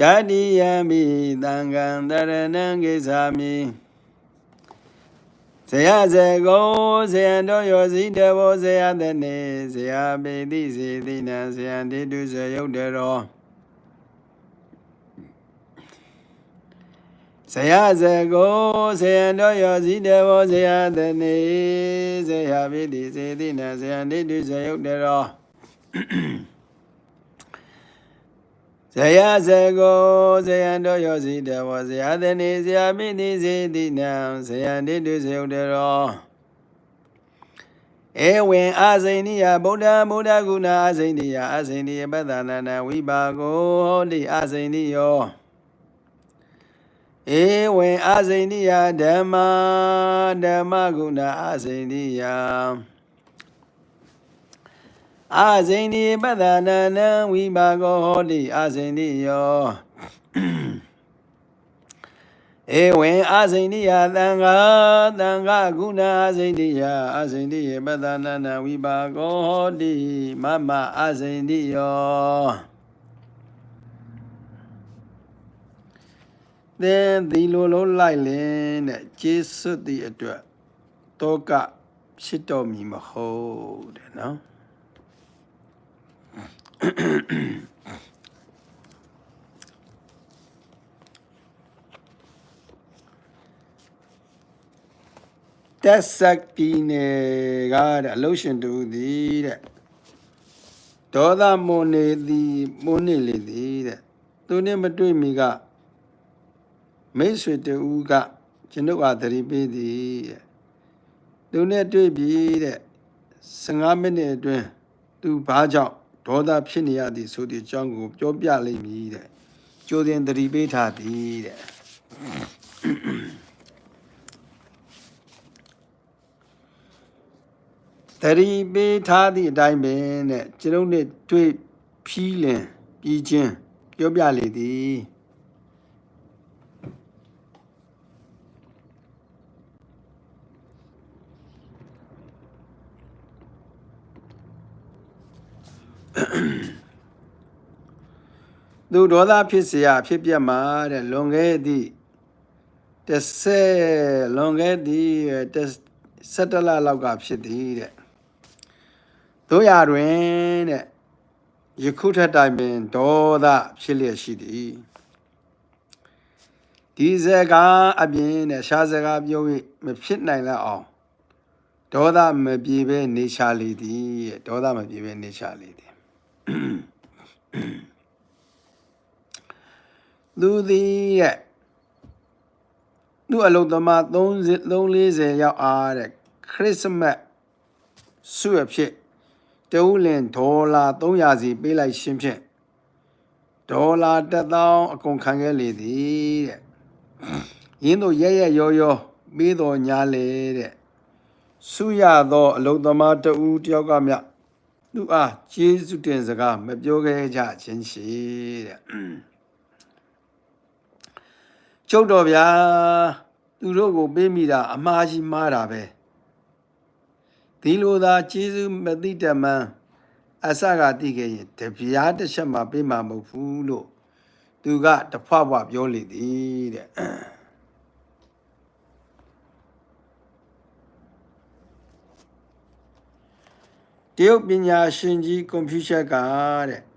ဓာတိယံမိသံဃံတရဏံကိသာမိဇယဇကောဇယံတော်ယောဇိတဘောဇယတနေဇယပေတိစေတိနံဇယံတိတုဇယုတ်တရောဇယဇကောဇယံတော်ယောဇိတဘောဇယတနေဇယပေတိစေတိနံဇယံတိတုဇယုတ်တရော ဇယဇကောဇယံတော်ယောစီတဝဇယတနေဇယမိတိစေတိနံဇယံတိတုဇယုတရောဧဝံအာဇိဏိယဗုဒ္ဓဗုဒ္ဓဂုဏအာဇိဏိယအာဇိဏိယပတ္တနာနာဝိပါကောဟောတိအာဇိဏိယောဧဝံအာဇိဏိယဓမ္မာဓမ္မဂုဏအာဇိဏိယ အာဇိန္ဒီပဒနာနံဝိပါကောဟောတိအာဇိန္ဒီယောဧဝံအာဇိန္ဒီယသံဃာသံဃာကုဏအာဇိန္ဒီယအာဇိန္ဒီယပဒနာနံဝိပါကောဟောတိမမအာဇိန္ဒီယောသင်ဒီလိုလိုလိုက်လင်းတဲ့ကျေးဇူးတည်အတွက်တောကဖြစ်တော်မူမဟုတ်တဲ့နော် တက်ဆက်ပြည်နယ်ကတဲ့အလုရှင်တူသည်တဲ့ဒေါသမွန်နေသည်မွန်နေလေသည်တဲ့သူနဲ့မတွေ့မီကမိတ်ဆွေတူကကျွန်ုပ်အားသတိပေးသည်တဲ့သူနဲ့တွေ့ပြီတဲ့15မိနစ်အတွင်းသူဘာကြောင့် ဒေါသဖြစ်နေရသည်ဆိုတဲ့အကြောင်းကိုပြောပြလိမ့်မည်တဲ့ကြိုတင်သတိပေးထားသည်တဲ့တရီပေးထားသည့်အတိုင်းပင်တဲ့ကျွန်ုပ်နဲ့တွေ့ဖြီးလင်ပြီးချင်းပြောပြလေသည် သူဒေါသဖြစ်เสียဖြစ်ပြတ်မှာတဲ့လွန်ခဲ့သည့်တစ်ဆယ်လွန်ခဲ့သည့်တစ်ဆက်တလလောက်ကဖြစ်သည်တဲ့ တို့ရတွင်တဲ့ယခုထက်တိုင်ပင်ဒေါသဖြစ်လျက်ရှိသည်ဒီစကားအပြင်နဲ့ရှားစကားပြော၍မဖြစ်နိုင်လောက်အောင်ဒေါသမပြေပဲနေချလေသည်တဲ့ဒေါသမပြေပဲနေချလေသည် သူသည်ရဲ့သူအလုသမား30 340ရောက်အားတဲ့ခရစ်စမတ်ဆုအဖြစ်တဦးလင်ဒေါ်လာ300စီပေးလိုက်ရှင်းဖြင့်ဒေါ်လာ1000အကုန်ခံခဲ့လေသည်တဲ့ရင်းတို့ရဲရဲရောရောပေးတော်ညာလေတဲ့ဆုရသောအလုသမားတဦးတယောက်ကမြသူအားကျေးဇူးတင်စကားမပြောခဲ့ကြခြင်းရှိတဲ့ ကျုပ်တော်ဗျာသူတို့ကိုပေးမိတာအမှားကြီးမှားတာပဲဒီလိုသာကျေးဇူးမသိတတ်မှန်းအစကသိခဲ့ရင်တပြားတစ်ချက်မှပေးမှာမဟုတ်ဘူးလို့သူကတဖွားဖွားပြောလေသည်တဲ့တရုတ်ပညာရှင်ကြီးကွန်ပျူတာကတဲ့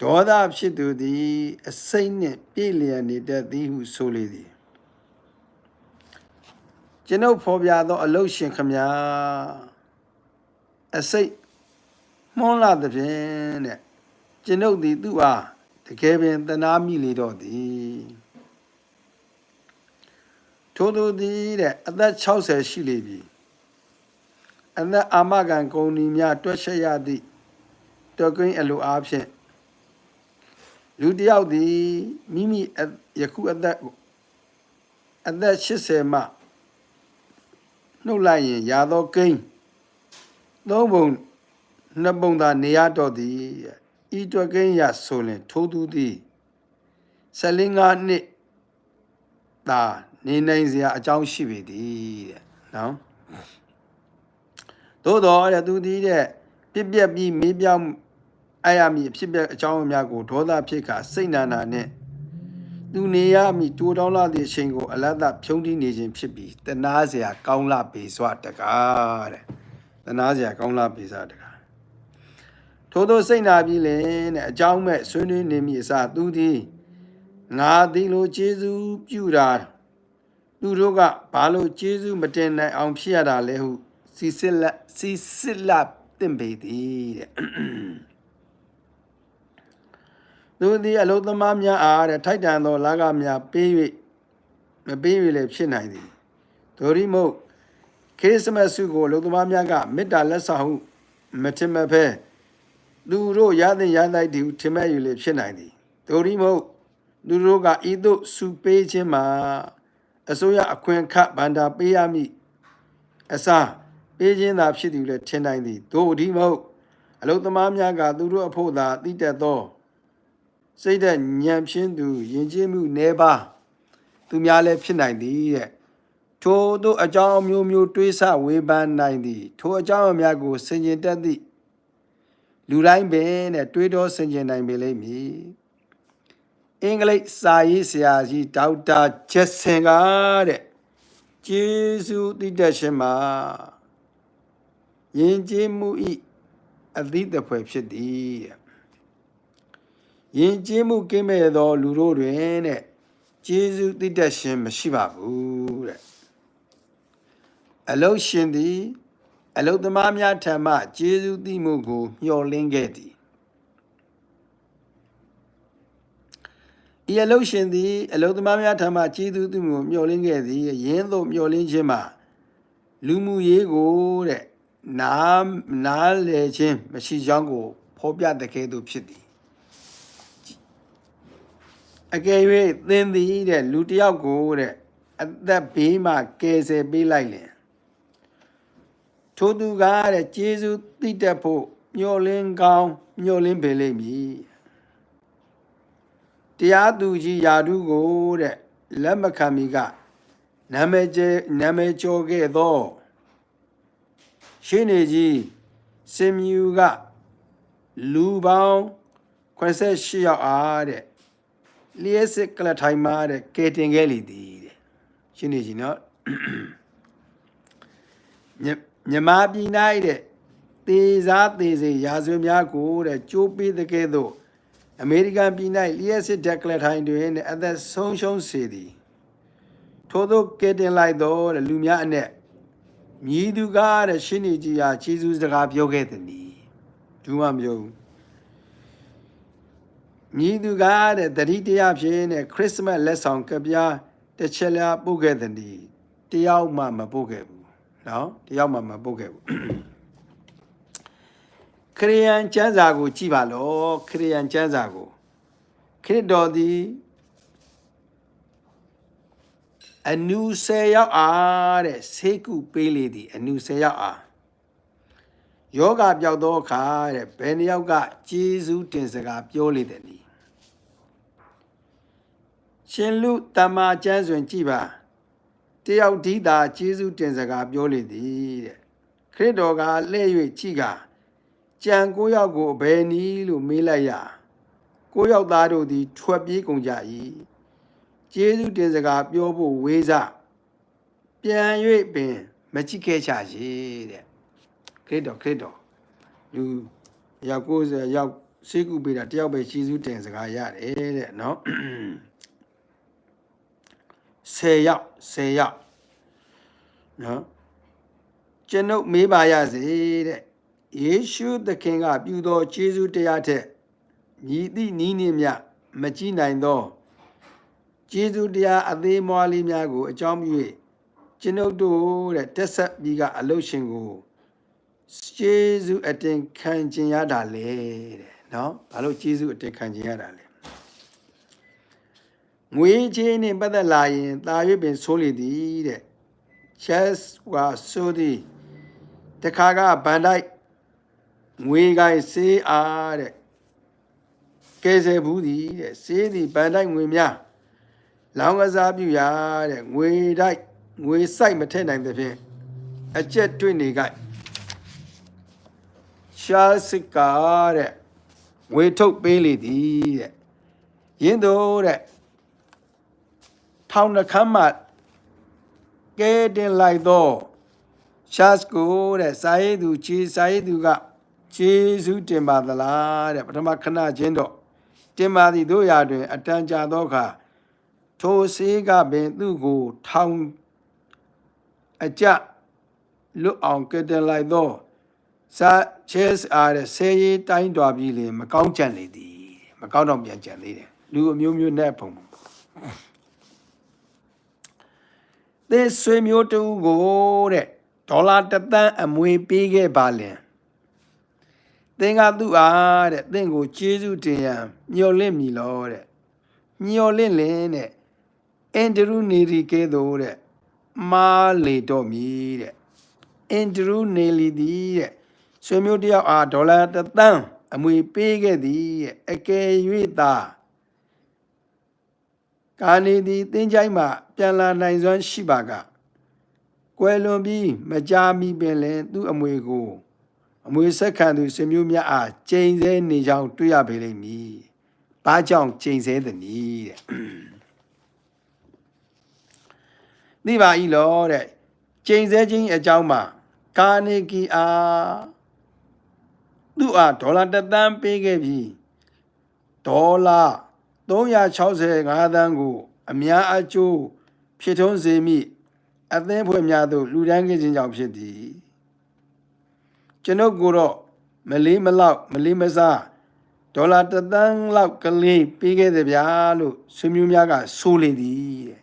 ဒေါသဖြစ်သူသည် အစိမ့်နှင့်ပြည့်လျက်နေတတ်သည်ဟုဆိုလေသည်ကျွန်ုပ်ဖော်ပြသော အလုတ်ရှင်ခမညာအစိတ်မွန်းလာသဖြင့်တဲ့ကျွန်ုပ်သည်သူ့အားတကယ်ပင်တနာမိလေတော့သည်ထို့သူသည်တဲ့အသက်60ရှိလေပြီအသက်အာမခံဂုဏ်ဤများတွက်ချက်ရသည့်တော်ကင်းအလိုအားဖြင့် လူတစ်ယောက်သည်မိမိအယခုအသက်အသက်80မှနှုတ်လိုက်ရင်ရာသောကိန်းသုံးပုံနှစ်ပုံသာနေရတော့သည်ဤတွက်ကိန်းရဆိုရင်ထိုးသူသည်ဆက်လင်းငါနှစ်သာနေနိုင်စရာအကြောင်းရှိပေသည်တဲ့နော်သို့တော်တဲ့သူသည်တဲ့ပြက်ပြက်ပြီးမေးပြောင်း အယမီအဖြစ်ပြက်အကြောင်းအများကိုဒေါသဖြစ်ခါစိတ်နာနာနှင့်သူနေရမီတိုးတောင်းလာသည့်အချိန်ကိုအလတ်သဖြုံးတီးနေခြင်းဖြစ်ပြီးတနာเสียကောင်းလာပေစွာတကားတဲ့တနာเสียကောင်းလာပေစွာတကားထို့သောစိတ်နာပြီးလင်တဲ့အကြောင်းမဲ့ဆွေးနွေးနေမည်အစားသူသည်ငါသည်လိုကျေးဇူးပြုတာသူတို့ကဘာလို့ကျေးဇူးမတင်နိုင်အောင်ဖြစ်ရတာလဲဟုစီစစ်လက်စီစစ်လက်တင်ပေသည်တဲ့ သူသည်အလုသမားများအားတဲ့ထိုက်တန်သောလာကများပေး၍မပေး၍လည်းဖြစ်နိုင်သည်ဒိုရီမုတ်ခရစ်စမတ်ဆုကိုအလုသမားများကမေတ္တာလက်ဆောင်ဟုမထင်မဖဲသူတို့ရသင့်ရနိုင်သည်ဟုထင်မဲ့၍လည်းဖြစ်နိုင်သည်ဒိုရီမုတ်သူတို့ကဤသို့ဆုပေးခြင်းမှာအစိုးရအခွင့်အခဗန္ဒာပေးရမည်အစားပေးခြင်းသာဖြစ်သည်ဟုလည်းထင်နိုင်သည်ဒိုဒီမုတ်အလုသမားများကသူတို့အဖို့သာတည်တတ်သော စိတ်သက်ညံဖြင်းသူယဉ်ကျေးမှုနှဲပါသူများလည်းဖြစ်နိုင်သည်တဲ့ထိုတို့အကြောင်းအမျိုးမျိုးတွေးဆဝေဖန်နိုင်သည်ထိုအကြောင်းအများကိုဆင်ခြင်တတ်သည့်လူတိုင်းပင်တဲ့တွေးတောဆင်ခြင်နိုင်ပေလိမ့်မည်အင်္ဂလိပ်စာရေးဆရာကြီးဒေါက်တာချက်ဆင်ကတဲ့ကျေးဇူးတည်တတ်ရှင်မှာယဉ်ကျေးမှုဤအသီးတပွဲဖြစ်သည်တဲ့ ယဉ်ကျေးမှုကင်းမဲ့သော လူတို့တွင်တဲ့ကျေးဇူးတည်တတ်ခြင်းမရှိပါဘူးတဲ့အလုတ်ရှင်သည်အလုတ်သမားများထံမှကျေးဇူးတည်မှုကိုမျှော်လင့်ခဲ့သည်ဤအလုတ်ရှင်သည်အလုတ်သမားများထံမှကျေးဇူးတည်မှုကိုမျှော်လင့်ခဲ့သည်ယင်းသို့မျှော်လင့်ခြင်းမှာလူမှုရေးကိုတဲ့နားနားလေခြင်းမရှိကြောင်းကိုဖော်ပြတဲ့ကဲ့သို့ဖြစ်သည် အကယ်၍သင်သည်တဲ့လူတစ်ယောက်ကိုတဲ့အသက်ဘေးမှာကယ်ဆယ်ပေးလိုက်လင်ထိုသူကတဲ့ကျေးဇူးတိတတ်ဖို့မျှော်လင့်ကောင်းမျှော်လင့်ပေလိမ့်မည်တရားသူကြီးယာဓုကိုတဲ့လက်မခံမီကနာမည်ကျဲနာမည်ကျော်ခဲ့သောရှင်းနေကြီးစင်မြူကလူပေါင်း88ယောက်အားတဲ့ လျှက်စစ်ကလထိုင်မာတဲ့ကဲတင်ခဲ့လေသည်တဲ့ရှင်းနေကြီးနော်မြမြမပြည်၌တဲ့တေစားသေးစေရာဇဝများကိုတဲ့ကြိုးပေးတဲ့ကဲ့သို့အမေရိကန်ပြည်၌လျှက်စစ်တက်ကလထိုင်တွင်တဲ့အသက်ဆုံးရှုံးစေသည်ထို့သောကဲတင်လိုက်သောတဲ့လူများအနက်မြည်သူကားတဲ့ရှင်းနေကြီးဟာခြေစူးစကားပြောခဲ့သည်ဘူးမှမပြောဘူး မြည်သူကားတဲ့တတိတရားဖြင့်တဲ့ခရစ်စမတ်လက်ဆောင်ကပြားတစ်ချက်လားပို့ခဲ့တဲ့ဒီတယောက်မှမပို့ခဲ့ဘူးเนาะတယောက်မှမပို့ခဲ့ဘူးခရိယန်ကျမ်းစာကိုကြည်ပါလောခရိယန်ကျမ်းစာကိုခရစ်တော်သည်အနုဆယ်ရောက်အားတဲ့ဆေးကုပေးလေသည်အနုဆယ်ရောက်အား ယောဂပြောက်သောအခါတဲ့ဘယ်နှယောက်ကဂျေဇုတင်စကားပြောလေတဲ့နီရှင်လူတမ္မာကျမ်းစွင်ကြည်ပါတယောက်ဒီတာဂျေဇုတင်စကားပြောလေသည်တဲ့ခရစ်တော်ကလှည့်၍ကြည်ကကြံကိုယောက်ကိုဘယ်နည်းလို့မေးလိုက်ရကိုယောက်သားတို့သည် ထွက်ပြေးကုန်ကြ၏ဂျေဇုတင်စကားပြောဖို့ဝေးစားပြန်၍ပင် မကြည့်ခဲ့ချရေတဲ့ ခရစ်တော်ခရစ်တော်လူရောက်90ရောက်စေကူပေးတာတယောက်ပဲရှေးစုတင်စကားရတယ်တဲ့နော်10ရောက်10ရောက်နော်ကျွန်ုပ်မေးပါရစေတဲ့ယေရှုသခင်ကပြုသောခြေဆုတရားထက်မြည်သည့်နီးနှင့်မြမကြည့်နိုင်သောခြေဆုတရားအသေးမွားလေးများကိုအကြောင်းပြု၍ကျွန်ုပ်တို့တဲ့တက်ဆက်ပြီးကအလုရှင်ကို ကျေးဇူးအတင်ခံခြင်းရတာလေတဲ့နော်ဘာလို့ကျေးဇူးအတင်ခံခြင်းရတာလဲငွေချင်းနဲ့ပတ်သက်လာရင်တာရွေးပင်ဆိုးလေသည်တဲ့ chess ဝါဆိုသည်တခါကဗန်တိုက်ငွေကိုင်စေးအားတဲ့ကဲဆယ်ဘူးသည်တဲ့စေးသည်ဗန်တိုက်ငွေများလောင်းကစားပြုရာတဲ့ငွေတိုက်ငွေစိုက်မထည့်နိုင်တဲ့ဖြင့်အကျက်တွေ့နေကြ ရှားစစ်ကာတဲ့ဝေထုတ်ပေးလေသည်တဲ့ယင်းတို့တဲ့ထောင်နှခမ်းမှကဲတင်လိုက်တော့ရှာစကိုတဲ့စာရေးသူခြေစာရေးသူကခြေစုတင်ပါသလားတဲ့ပထမခဏချင်းတော့တင်ပါသည်တို့ရာတွင် အတန်ကြာသောအခါထိုစေးကပင်သူ့ကိုထောင်အကြလွတ်အောင်ကဲတင်လိုက်တော့ စာချဲအားတဲ့ဆေးရီတိုင်းတော်ပြီလေမကောင်းကြံလေသည်မကောင်းတော့ပြန်ကြံသေးတယ်လူအမျိုးမျိုးနဲ့ပုံပုံသင်ဆွေမျိုးတူကိုတဲ့ဒေါ်လာတစ်သန်းအမွေပေးခဲ့ပါလင်သင်ကသူ့အားတဲ့သင်ကိုကျေးဇူးတင်ရန်မျှော်လင့်မိလောတဲ့မျှော်လင့်လင်တဲ့အန်ဒရူနေရီကဲသို့တဲ့မာလေတော့မီတဲ့အန်ဒရူနေလီသည်တဲ့ ဆွေမျိုးတယောက်အားဒေါ်လာတစ်သန်းအမွေပေးခဲ့သည်တဲ့အကယ်၍သာကာနေသည်တင်းချိုင်းမှပြန်လာနိုင်စွမ်းရှိပါကကွယ်လွန်ပြီးမကြာမီပင်လည်းသူ့အမွေကိုအမွေဆက်ခံသူဆွေမျိုးများအားကျိန်ဆဲနေကြောင်းတွေ့ရပေလိမ့်မည်။ဘာကြောင့်ကျိန်ဆဲသနည်းတဲ့။သိပါ၏လောတဲ့။ကျိန်ဆဲခြင်းအကြောင်းမှာကာနေကီအား သူ့အားဒေါ်လာတစ်သန်းပေးခဲ့ပြီးဒေါ်လာ365သန်းကို အများအကျိုးဖြစ်ထွန်းစေမိအသင်းဖွဲ့များသို့လူဒန်းခဲ့ခြင်းကြောင့်ဖြစ်သည်ကျွန်ုပ်ကိုတော့မလေးမလောက်မလေးမစားဒေါ်လာတစ်သန်းလောက်ကလေးပေးခဲ့တယ်ဗျာလို့ဆွေမျိုးများကဆိုလေသည်တဲ့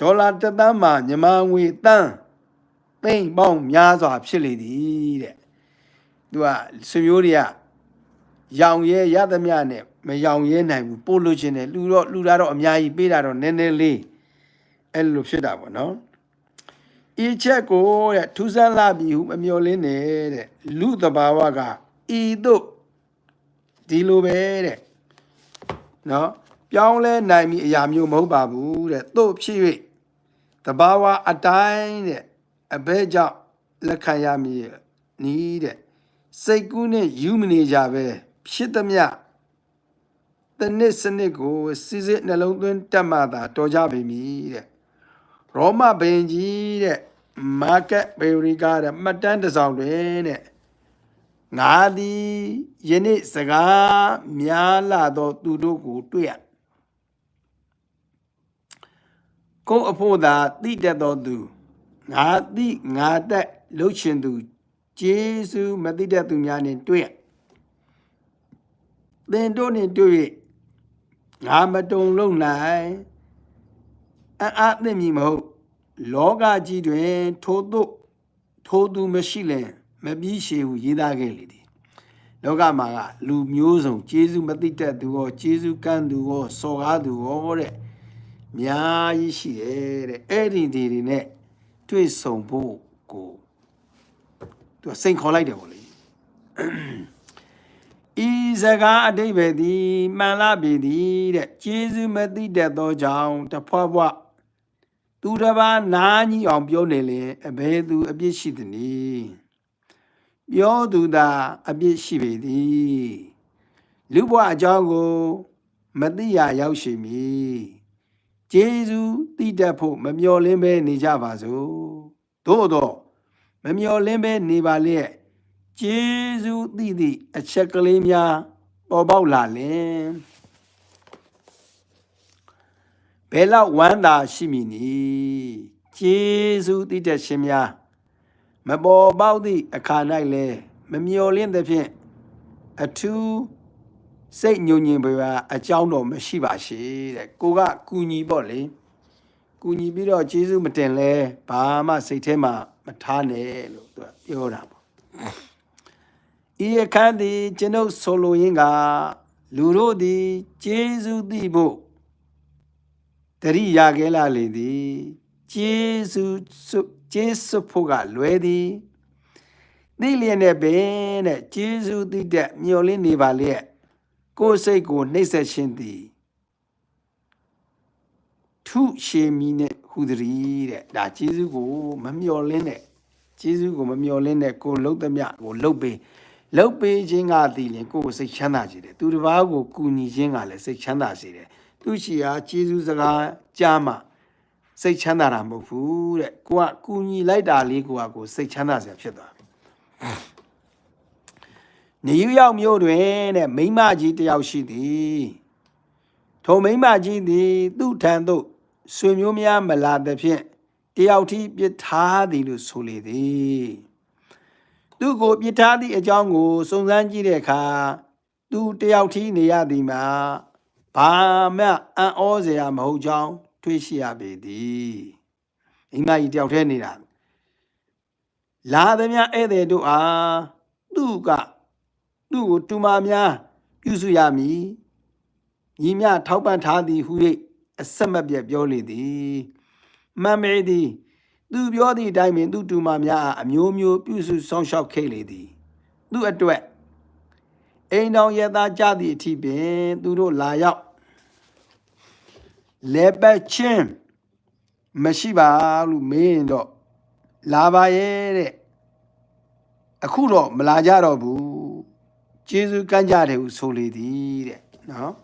ဒေါ်လာတစ်သန်းမှာညီမငွေတန်းသိမ့်ပေါင်းများစွာဖြစ်လေသည်တဲ့ သူကဆွေမျိုးတွေကရောင်ရဲရသမျှနဲ့မရောင်ရဲနိုင်ဘူးပို့လို့ခြင်းနဲ့လူတော့လူတာတော့အများကြီးပေးတာတော့နည်းနည်းလေးအဲ့လိုဖြစ်တာပေါ့နော်ဤချက်ကိုတဲ့ထူးဆန်းလာပြီဟုမမျော်လင်းနေတဲ့လူတဘာဝကဤတို့ဒီလိုပဲတဲ့နော်ပြောင်းလဲနိုင်ပြီအရာမျိုးမဟုတ်ပါဘူးတဲ့တို့ဖြစ်၍တဘာဝအတိုင်းတဲ့အဘဲကြောင့်လက်ခံရမည်နီးတဲ့ စိတ်ကူးနဲ့ယူမနေကြပဲဖြစ်သမျှတနစ်စနစ်ကိုစစ်စစ်နှလုံးသွင်းတတ်မှသာတော်ကြပေမည်တဲ့ရောမဘင်ကြီးတဲ့မာကက်ဘေရီကာတဲ့မှတ်တမ်းတစ်စောင်တွင်တဲ့ငါသည်ယနေ့စကားများလာသောသူတို့ကိုတွေ့ရကိုယ်အဖို့သာတိတတ်သောသူငါတိငါတက်လှုပ်ရှင်သူ ဂျေစုမတိတတ်သူများနှင့်တွေ့ရသင်တို့နှင့်တွေ့၍ငါမတုံလုံနိုင်အအသိမည်မဟုတ် လောကကြီးတွင် ထို့သို့ထိုသူမရှိလင်မပြီးရှေဟုရေးသားခဲ့လေသည်လောကမှာကလူမျိုးစုံကျေးဇူးမသိတတ်သူရောကျေးဇူးကမ်းသူရောစော်ကားသူရောတဲ့များကြီးရှိတယ်တဲ့အဲ့ဒီဒီတွေနဲ့တွေ့ဆုံဖို့ကို သူစိန်ခေါ်လိုက်တယ်ဗောလေဤစကားအတိတ်ပဲသည်မှန်လားပြီသည်တဲ့ကျေးဇူးမသိတတ်သောကြောင့်တဖွားဖွားသူတစ်ပါးနားကြီးအောင်ပြောနေလေအဘယ်သူအပြစ်ရှိသနည်းပြောသူသာအပြစ်ရှိပေသည်လူဘဝအကြောင်းကိုမသိရရောက်ရှိမည်ကျေးဇူးသိတတ်ဖို့မမျှော်လင့်ပဲနေကြပါစို့သို့တော့ မမျှော်လင့်ပဲနေပါလျက်ကျေးဇူးသိသည့်အချက်ကလေးများပေါ်ပေါက်လာလင်ဘယ်လောက်ဝမ်းသာရှိမည်နည်းကျေးဇူးသိတဲ့ရှင်များမပေါ်ပေါက်သည့်အခါ၌လဲမမျော်လင့်သဖြင့်အထူးစိတ်ညုံညင်ပွားအကြောင်းတော့မရှိပါရှိတဲ့ကိုကကူညီပေါ့လေကူညီပြီးတော့ကျေးဇူးမတင်လဲဘာမှစိတ်ထဲမှာ မထားနဲ့လို့သူကပြောတာပေါ့ဤအခန်းသည်ကျွန်ုပ်ဆိုလိုရင်းကလူတို့သည်ကျေးဇူးသိဖို့တရိယာခဲလာလေသည်ကျေးဇူးကျေးဇူးဖို့ကလွယ်သည်သိလျက်နဲ့ပင်တဲ့ကျေးဇူးသိတဲ့မျော်လင့်နေပါလျက်ကိုယ်စိတ်ကိုနှိမ့်ဆက်ခြင်းသည်ထုရှေမီနဲ့ ဟူသည်တဲ့ဒါကျေးဇူးကိုမမျော်လင့်နဲ့ကျေးဇူးကိုမမျော်လင့်နဲ့ကိုလှုပ်သမျှကိုလှုပ်ပေးလှုပ်ပေးခြင်းကတည်ရင်ကိုယ်ကိုစိတ်ချမ်းသာစေတယ်သူတစ်ပါးကိုကူညီခြင်းကလည်းစိတ်ချမ်းသာစေတယ်သူရှိရာကျေးဇူးစကားကြားမှစိတ်ချမ်းသာတာမဟုတ်ဘူးတဲ့ကိုကကူညီလိုက်တာလေးကိုကကိုစိတ်ချမ်းသာစရာဖြစ်သွားပြီနေယူရောက်မြို့တွင်တဲ့မိန်းမကြီးတစ်ယောက်ရှိသည်ထိုမိန်းမကြီးသည်သူ့ထံသို့ ဆွေမျိုးများမလာသဖြင့်တယောက်ထိပြစ်ထားသည်လို့ဆိုလေသည်သူကိုပြစ်ထားသည့်အကြောင်းကိုစုံစမ်းကြည့်တဲ့အခါသူတယောက်ထီးနေရသည်မှာဘာမှအံ့ဩစရာမဟုတ်ကြောင်းတွေ့ရှိရပေသည်မိမကြီးတယောက်တည်းနေတာလာသည်များဧည့်သည်တို့အားသူကသူ့ကိုတူမာများပြုစုရမည်ညီမြထောက်ပံ့ထားသည်ဟု၍ အဆက်မပြတ်ပြောလေသည်မမ်မေသည်သူပြောသည့်အတိုင်းပင်သူတူမများအားအမျိုးမျိုးပြုစုဆောင်ရှောက်ခဲ့လေသည် သူအတွက်အိမ်တော်ရသားကြသည့်အထိပင်သူတို့လာရောက်လေပတ်ချင်းမရှိပါလို့မင်းတော့လာပါရဲ့တဲ့အခုတော့မလာကြတော့ဘူးကျေးဇူးကမ်းကြတယ်ဟုဆိုလေသည်တဲ့နော်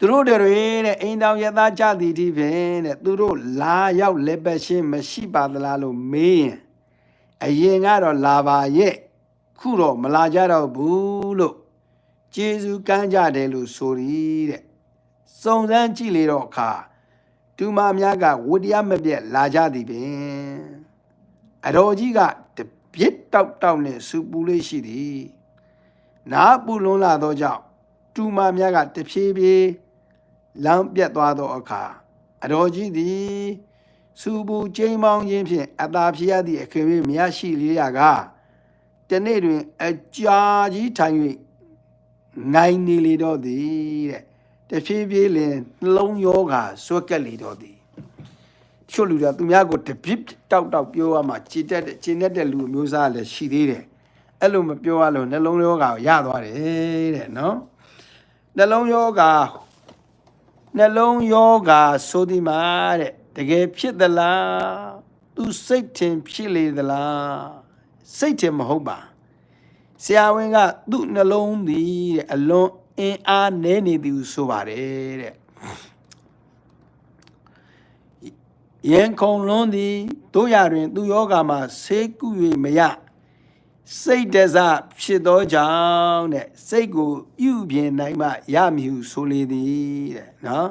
သူတို့တွေတဲ့အိမ်တော်ရသားကြသည်ဒီပင်တဲ့သူတို့လာရောက်လက်ပတ်ရှင်းမရှိပါသလားလို့မေးရင်အရင်ကတော့လာပါရဲ့ခုတော့မလာကြတော့ဘူးလို့ကျေးဇူးကမ်းကြတယ်လို့ဆိုရီတဲ့စုံစမ်းကြည့်လေတော့အခါတူမများကဝတရားမပြတ်လာကြသည်ပင်အတော်ကြီးကတပြစ်တောက်တောက်နဲ့စူပူလေးရှိသည်နားပူလွန်းလာသောကြောင့်တူမများကတဖြည်းဖြည်း လမ်းပြတ်သွားသောအခါအတော်ကြီးသည်စူပူကျိမ်းမောင်းခြင်းဖြင့်အသာဖြစ်ရသည့်အခင်၍မရရှိလေရကတနေ့တွင် အကြာကြီးထိုင်၍နိုင်နေလေတော့သည်တဲ့တဖြည်းဖြည်းလင်နှလုံးယောဂါဆွဲကက်လေတော့သည်ချွတ်လူတွေကသူများကိုတပစ်တောက်တောက်ပြောရမှခြေတက်တဲ့ခြေနဲ့တဲ့လူအမျိုးသားလည်းရှိသေးတယ်အဲ့လိုမပြောရလို့နှလုံးယောဂါကိုရသွားတယ်တဲ့နော်နှလုံးယောဂါ နှလုံးယောဂါဆိုဒီမှာတဲ့တကယ်ဖြစ်သလားသူစိတ်ထင်ဖြစ်လေသလားစိတ်ထင်မဟုတ်ပါဆရာဝန်ကသူ့နှလုံးသည်တဲ့အလွန်အင်းအားနည်းနေသည်ဟုဆိုပါတယ်တဲ့ယင်ခုံလွန်းသည်တို့ရတွင် သူယောဂါမှာဆေးကု၍မရ စိတ်တစဖြစ်သောကြောင့်တဲ့စိတ်ကိုပြုပြင်နိုင်မှရမည်ဟုဆိုလေသည်တဲ့နော်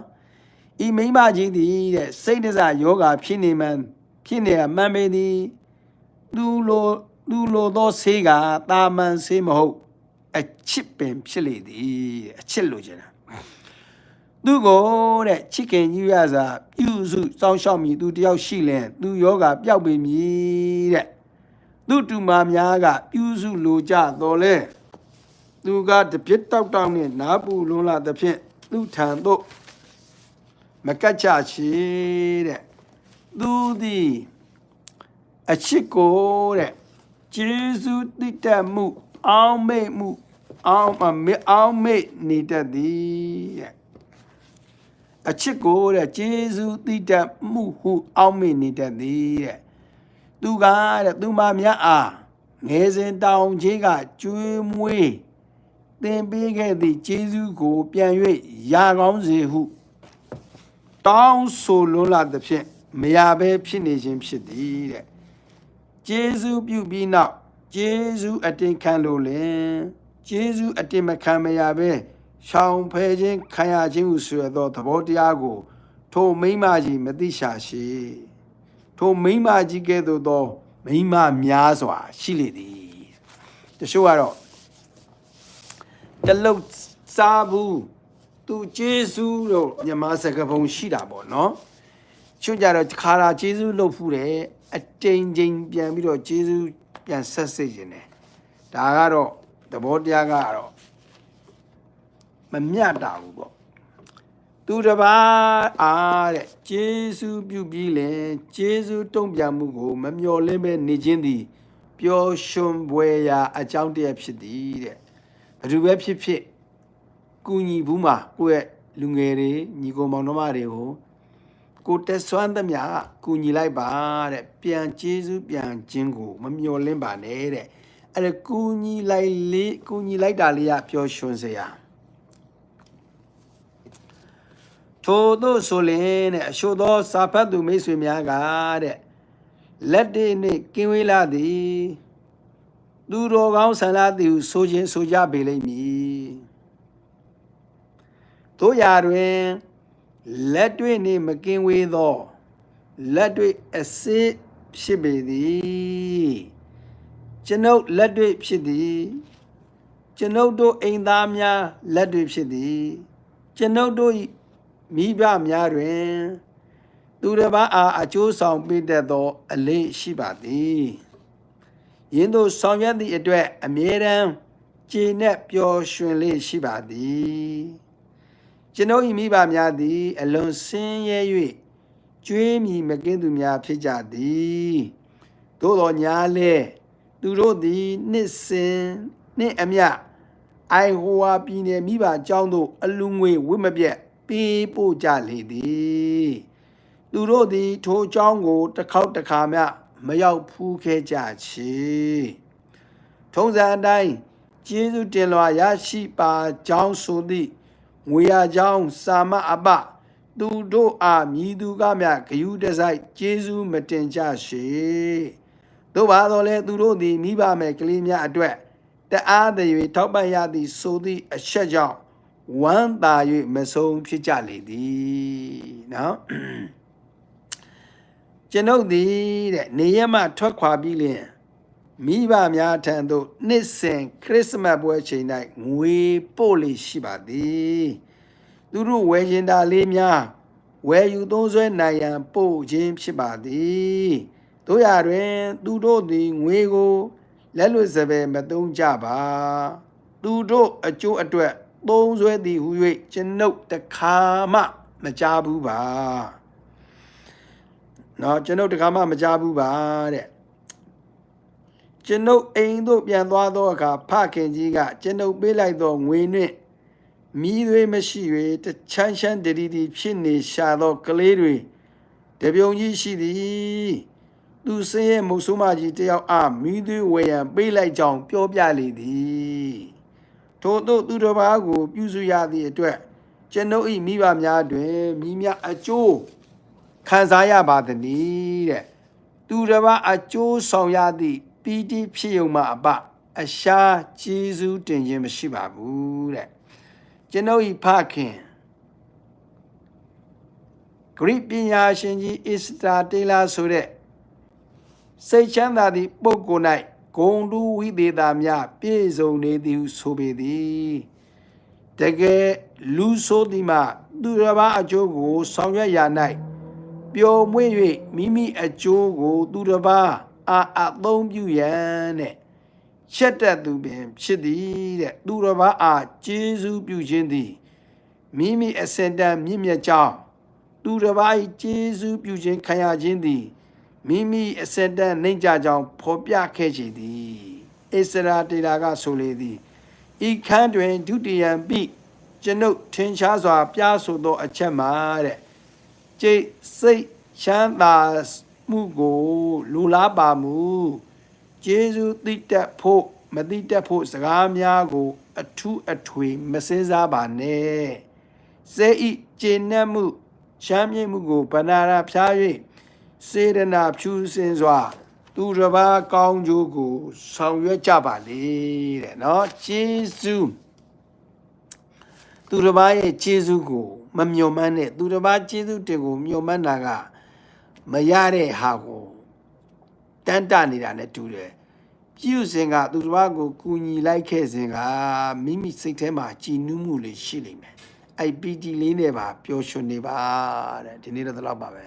ဤမိမ္မကြီးသည်တဲ့စိတ်တစယောဂါဖြစ်နေမှန်ဖြစ်နေမှန်ပေသည်သူလိုသူလိုသောဆေးကတာမန်ဆေးမဟုတ်အချစ်ပင်ဖြစ်လေသည်တဲ့အချစ်လိုချင်တာသူကိုတဲ့ချစ်ခင်ကြီးရစာပြုစုစောင်းရှောက်မိသူတယောက်ရှိလင်သူယောဂါပျောက်ပေမည်တဲ့ သူတူမာများကပြုစုလိုကြတော်လဲသူကတပြစ်တောက်တောက်နဲ့နားပူလွန်းလာသဖြင့်သူထံသို့မကတ်ချချေတဲ့သူသည်အချစ်ကိုတဲ့ကျေးဇူးတိတ်တက်မှု အောင်းမေ့မှုအောင်းအမေအောင်းမေ့နေတတ်သည်တဲ့အချစ်ကိုတဲ့ကျေးဇူးတိတ်တက်မှုဟုအောင်းမေ့နေတတ်သည်တဲ့ သူကတဲ့သူမများအားငယ်စဉ်တောင်ကြီးကကျွေးမွေးသင်ပေးခဲ့သည့်ကျေးဇူးကို ပြန်၍ရာကောင်းစေဟုတောင်းဆိုလွန်းလာသဖြင့်မရဘဲဖြစ်နေခြင်းဖြစ်သည်တဲ့ကျေးဇူးပြုပြီးနောက်ကျေးဇူးအတင်ခံလို့လင်ကျေးဇူးအတင်မခံမရဘဲရှောင်ဖယ်ခြင်းခံရခြင်းဟုဆိုရသောသဘောတရားကို ထိုမိမ့်မကြီးမသိရှာရှိ ထိုမိမ့်မကြီးကဲ့သို့သောမိမ့်မများစွာ ရှိလေသည်တချို့ကတော့တလုတ်စားဘူးသူကျေးဇူးလို့မြန်မာစကားပုံရှိတာပေါ့နော်ချွတ်ကြတော့ခါရာကျေးဇူးလုပ်ဖူးတယ်အတိမ်တိမ်ပြန်ပြီးတော့ကျေးဇူးပြန်ဆက်စိတ်ခြင်းတယ်ဒါကတော့သဘောတရားကတော့မမျှတာဘူးပေါ့ သူတစ်ပါးအားတဲ့ဂျေစုပြုပြီးလဲဂျေစုတုံ့ပြန်မှုကို မမျော်လင့်ပဲနေခြင်းသည်ပျော်ရွှင်ပွဲရာအကြောင်းတရားဖြစ်သည်တဲ့ဘယ်သူပဲဖြစ်ဖြစ်ကုညီဘူးမှာကိုယ့်ရဲ့လူငယ်တွေညီကိုမောင်နှမတွေကိုကိုတက်ဆွမ်းသမျှကူညီလိုက်ပါတဲ့ပြန်ကျေးဇူးပြန်ခြင်းကို မမျော်လင့်ပါနဲ့တဲ့အဲ့ဒါကူညီလိုက်လေးကူညီလိုက်တာလေးကပျော်ရွှင်စရာ ထို့သို့ဆိုလင်တဲ့အရှို့သောစာဖတ်သူမိတ်ဆွေများကတဲ့လက်တေနှင့်ကင်းဝေးလာသည်သူတော်ကောင်းဆန္ဒသည်ဟုဆိုခြင်းဆိုကြပေလိမ့်မည်တို့ရာတွင်လက်တွေ့နှင့်မကင်းဝေးသောလက်တွေ့အစစ်ဖြစ်ပေသည်ကျွန်ုပ်လက်တွေ့ဖြစ်သည်ကျွန်ုပ်တို့အိမ်သားများလက်တွေ့ဖြစ်သည်ကျွန်ုပ်တို့၏ မိဘများတွင် သူတစ်ပါးအားအကျိုးဆောင်ပေးတတ်သော အလေးရှိပါသည်ယင်းတို့ဆောင်ရွက်သည့်အတွက်အမြဲတမ်းကျေနပ်ပျော်ရွှင်လေးရှိပါသည်ကျွန်ုပ်၏မိဘများသည် အလွန်ဆင်းရဲ၍ကြွေးမြည်မကင်းသူများဖြစ်ကြသည်သို့တော်ညာလဲသူတို့သည်နှစ်စဉ်နှစ်အမြအိုင်ဟိုဝါပြည်နယ်မိဘအကြောင်းသို့အလူငွေဝိမပြက် ပေးပို့ကြလေသည်သူတို့သည် ထိုအကြောင်းကိုတစ်ခေါက်တစ်ခါမျှမရောက်ဖူးခဲ့ကြချေထုံးစံအတိုင်းကျေးဇူးတင်လွာရရှိပါကြောင်းဆိုသည့်ငွေရကြောင်းစာမအပသူတို့အားမြည်သူကမြဂယုတစိုက်ကျေးဇူးမတင်ကြရှေတို့ပါတော့လေသူတို့သည်မိဘမဲ့ကလေးများအတွက်တအားတရွေထောက်ပံ့ရသည့်ဆိုသည့်အချက်ကြောင့် ဝမ်းသာ၍မဆုံးဖြစ်ကြလေသည်နော်ကျွန်ုပ်သည်တဲ့နေရက်မှထွက်ခွာပြီးလျင်မိဘများထံသို့နှစ်စဉ်ခရစ်စမတ်ပွဲချိန်၌ငွေပို့လေရှိပါသည်သူတို့ဝယ်ရင်တာလေးများဝယ်ယူသုံးဆွဲနိုင်ရန်ပို့ခြင်းဖြစ်ပါသည်တို့ရတွင် သူတို့သည်ငွေကိုလက်လွတ်စပယ်မသုံးကြပါ သူတို့အကျိုးအတွက် သုံးဆွဲသည်ဟု၍ကျွန်ုပ်တခါမှမကြားဘူးပါနော်ကျွန်ုပ်တခါမှမကြားဘူးပါတဲ့ကျွန်ုပ်အိမ်သို့ပြန်သွားသောအခါဖခင်ကြီးကကျွန်ုပ်ပေးလိုက်သောငွေနှင့်မိသွေးမရှိ၍တချမ်းချမ်းတရီတီဖြစ်နေရှာသောကလေးတွေတပြုံကြီးရှိသည်သူစင်းရဲ့မုတ်ဆိုးမကြီးတယောက်အားမိသွေးဝယ်ရန်ပေးလိုက်ကြောင်းပြောပြလေသည် ထို့သောသူတစ်ပါးကို ပြုစုရသည့်အတွက်ကျွန်ုပ်၏မိဘများတွင်မိမြအကျိုးခံစားရပါသည်တဲ့သူတစ်ပါးအကျိုးဆောင်ရသည့်ပီတိဖြစ်ယုံမှအပအရှားကျေးဇူးတင်ခြင်းမရှိပါဘူးတဲ့ကျွန်ုပ်ဤဖခင်ဂရိပညာရှင်ကြီးအစ္စတာတေလာဆိုတဲ့စိတ်ချမ်းသာသည့်ပုဂ္ဂိုလ်၌ ဂုံတူဝိသေတာများပြည့်စုံနေသည်ဟုဆိုပေသည်တကယ်လူဆိုသည်မှာသူတစ်ပါးအကျိုးကို ဆောင်ရွက်ရာ၌ပျော်မွေ့၍မိမိအကျိုးကို သူတစ်ပါးအာအသုံးပြုရန်တဲ့ချက်တက်သူပင်ဖြစ်သည်တဲ့သူတစ်ပါးအားကျေးဇူးပြုခြင်းသည်မိမိအစင်တန်မြင့်မြတ်ကြောင်းသူတစ်ပါး၏ကျေးဇူးပြုခြင်းခံရခြင်းသည် မိမိအစင်တန်နှိမ့်ကြကြောင်းဖော်ပြခဲ့ခြင်းသည်ဣစရာတေလာကဆိုလေသည်ဤခန်းတွင်ဒုတိယံပိကျွန်ုပ်ထင်ရှားစွာ ပြဆိုသော အချက်မှာတဲ့ကျိတ်စိတ်ချမ်းသာမှုကိုလူလားပါမူကျေးဇူးသိတတ်ဖို့မသိတတ်ဖို့စကားများကို အထူးအထွေမစင်းစားပါနဲ့စေဤကျေနပ်မှုချမ်းမြေ့မှုကိုဗနာရာဖြား၍ စေရနာဖြူစင်စွာသူတစ်ပါးကောင်းကျိုးကို ဆောင်ရွက်ကြပါလေတဲ့เนาะကျေးဇူးသူတစ်ပါးရဲ့ကျေးဇူးကို မမျှော်မှန်းနဲ့သူတစ်ပါးကျေးဇူးတင်ကိုမျှော်မှန်းတာကမရတဲ့ဟာကိုတန်းတနေတာနဲ့တူတယ်ပြုစဉ်ကသူတစ်ပါးကိုကူညီလိုက်ခဲ့စဉ်ကမိမိစိတ်ထဲမှာကြည်နူးမှုလေးရှိလိမ့်မယ်အဲ့ပီတီလေးနဲ့ပါပျော်ရွှင်နေပါတဲ့ဒီနေ့တော့ဒီလောက်ပါပဲ